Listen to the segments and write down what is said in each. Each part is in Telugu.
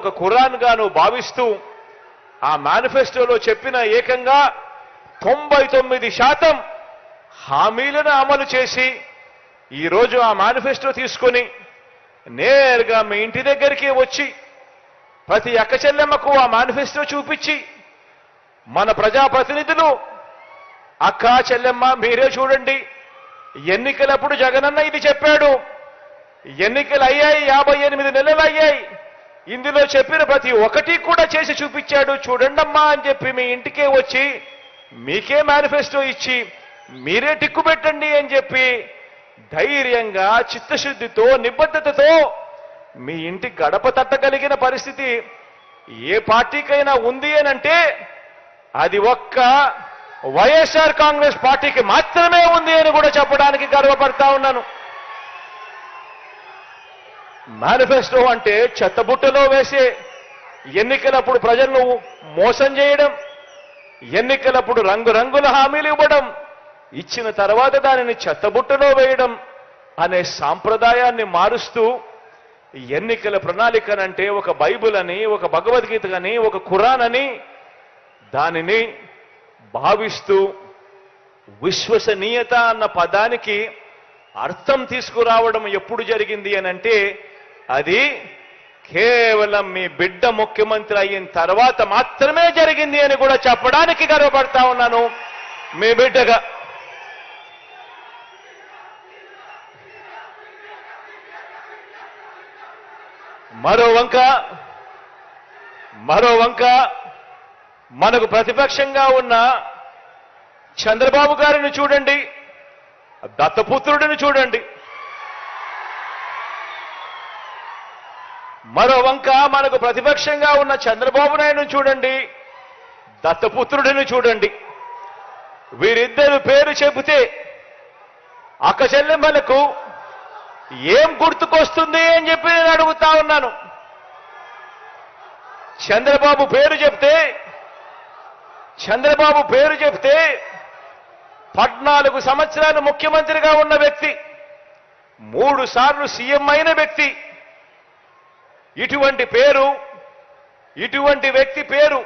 ఒక ఖురాన్ గాను భావిస్తూ ఆ మేనిఫెస్టోలో చెప్పిన ఏకంగా తొంభై తొమ్మిది శాతం హామీలను అమలు చేసి ఈరోజు ఆ మేనిఫెస్టో తీసుకొని నేరుగా మీ ఇంటి దగ్గరికి వచ్చి ప్రతి అక్క చెల్లెమ్మకు ఆ మేనిఫెస్టో చూపించి మన ప్రజాప్రతినిధులు అక్క చెల్లెమ్మ మీరే చూడండి. ఎన్నికలప్పుడు జగనన్న ఇది చెప్పాడు. ఎన్నికలు అయ్యాయి యాభై ఎనిమిది నెలలు అయ్యాయి ఇందులో చెప్పిన ప్రతి ఒక్కటి కూడా చేసి చూపించాడు. చూడండమ్మా అని చెప్పి మీ ఇంటికే వచ్చి మీకే మేనిఫెస్టో ఇచ్చి మీరే టిక్కు పెట్టండి అని చెప్పి ధైర్యంగా చిత్తశుద్ధితో నిబద్ధతతో మీ ఇంటి గడప తట్టగలిగిన పరిస్థితి ఏ పార్టీకైనా ఉంది అని అంటే అది ఒక్క వైఎస్ఆర్ కాంగ్రెస్ పార్టీకి మాత్రమే ఉంది అని కూడా చెప్పడానికి గర్వపడతా ఉన్నాను. మేనిఫెస్టో అంటే చెత్తబుట్టలో వేసే ఎన్నికలప్పుడు ప్రజలను మోసం చేయడం ఎన్నికలప్పుడు రంగురంగుల హామీలు ఇవ్వడం ఇచ్చిన తర్వాత దానిని చెత్తబుట్టలో వేయడం అనే సాంప్రదాయాన్ని మారుస్తూ ఎన్నికల ప్రణాళికనంటే ఒక బైబుల్ అని ఒక భగవద్గీత అని ఒక ఖురాన్ అని దానిని భావిస్తూ విశ్వసనీయత అన్న పదానికి అర్థం తీసుకురావడం ఎప్పుడు జరిగింది అని అంటే అది కేవలం మీ బిడ్డ ముఖ్యమంత్రి అయిన తర్వాత మాత్రమే జరిగింది అని కూడా చెప్పడానికి గర్వపడతా ఉన్నాను. మీ బిడ్డగా మరో వంక మరో వంక మనకు ప్రతిపక్షంగా ఉన్న చంద్రబాబు గారిని చూడండి దత్తపుత్రుడిని చూడండి. మరో వంక మనకు ప్రతిపక్షంగా ఉన్న చంద్రబాబు నాయుడు చూడండి దత్తపుత్రుడిని చూడండి. వీరిద్దరు పేరు చెబితే అక్క చెల్లెమ్మలకు ఏం గుర్తుకొస్తుంది అని చెప్పి నేను అడుగుతా ఉన్నాను. చంద్రబాబు పేరు చెప్తే చంద్రబాబు పేరు చెప్తే పద్నాలుగు సంవత్సరాలు ముఖ్యమంత్రిగా ఉన్న వ్యక్తి మూడు సార్లు సీఎం అయిన వ్యక్తి ఇటువంటి పేరు ఇటువంటి వ్యక్తి పేరు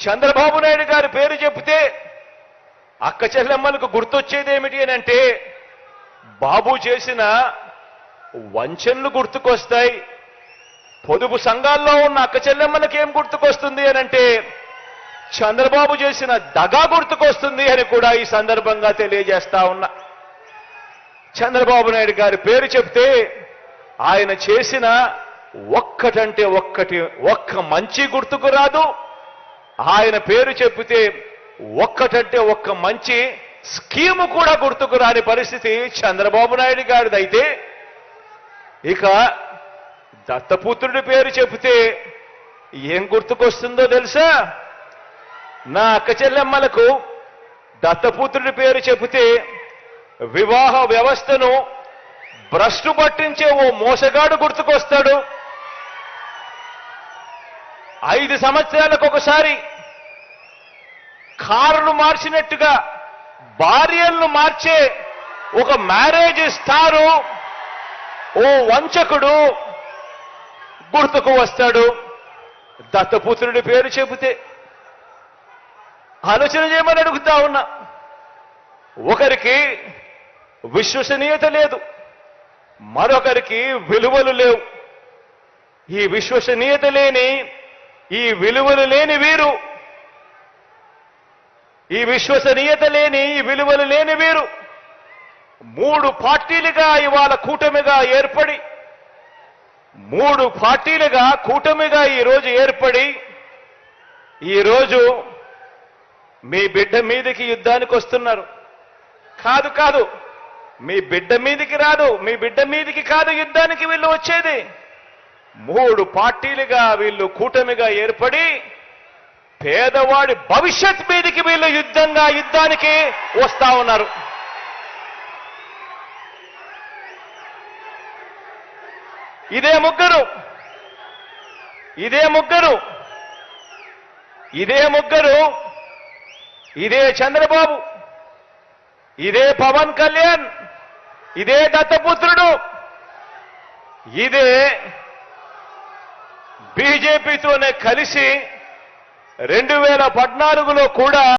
చంద్రబాబు నాయుడు గారి పేరు చెప్తే అక్క చెల్లెమ్మలకు గుర్తొచ్చేది ఏమిటి అని అంటే బాబు చేసిన వంచనలు గుర్తుకొస్తాయి. పొదుపు సంఘాల్లో ఉన్న అక్క చెల్లెమ్మలకి ఏం గుర్తుకొస్తుంది అని అంటే చంద్రబాబు చేసిన దగా గుర్తుకొస్తుంది అని కూడా ఈ సందర్భంగా తెలియజేస్తా ఉన్నా. చంద్రబాబు నాయుడు గారి పేరు చెప్తే ఆయన చేసిన ఒక్కటంటే ఒక్కటి ఒక్క మంచి గుర్తుకు రాదు. ఆయన పేరు చెప్పితే ఒక్కటంటే ఒక్క మంచి స్కీము కూడా గుర్తుకు రాని పరిస్థితి చంద్రబాబు నాయుడు గారిదైతే. ఇక దత్తపుత్రుడి పేరు చెబితే ఏం గుర్తుకొస్తుందో తెలుసా? నా అక్క చెల్లెమ్మలకు దత్తపుత్రుడి పేరు చెబితే వివాహ వ్యవస్థను భ్రష్టు పట్టించే ఓ మోసగాడు గుర్తుకొస్తాడు. ఐదు సంవత్సరాలకు ఒకసారి కారును మార్చినట్టుగా భార్యలను మార్చే ఒక మ్యారేజ్ స్టారు ఓ వంచకుడు గుర్తుకు వస్తాడు. దత్తపుత్రుడి పేరు చెబితే ఆలోచన చేయమని అడుగుతా ఉన్నా. ఒకరికి విశ్వసనీయత లేదు. మరొకరికి విలువలు లేవు. ఈ విశ్వసనీయత లేని ఈ విలువలు లేని వీరు. ఈ విశ్వసనీయత లేని ఈ విలువలు లేని వీరు. మూడు పార్టీలుగా ఇవాళ కూటమిగా ఏర్పడి మూడు పార్టీలుగా కూటమిగా ఈరోజు ఏర్పడి ఈరోజు మీ బిడ్డ మీదకి యుద్ధానికి వస్తున్నారు. కాదు కాదు. మీ బిడ్డ మీదికి రాదు మీ బిడ్డ మీదికి కాదు యుద్ధానికి వీళ్ళు వచ్చేది. మూడు పార్టీలుగా వీళ్ళు కూటమిగా ఏర్పడి పేదవాడి భవిష్యత్ మీదికి వీళ్ళు యుద్ధంగా యుద్ధానికి వస్తా ఉన్నారు. ఇదే ముగ్గురు. ఇదే ముగ్గురు. ఇదే ముగ్గురు. ఇదే చంద్రబాబు. ఇదే పవన్ కళ్యాణ్. ఇదే దత్తపుత్రుడు. ఇదే బీజేపీతోనే కలిసి రెండు వేల పద్నాలుగులో కూడా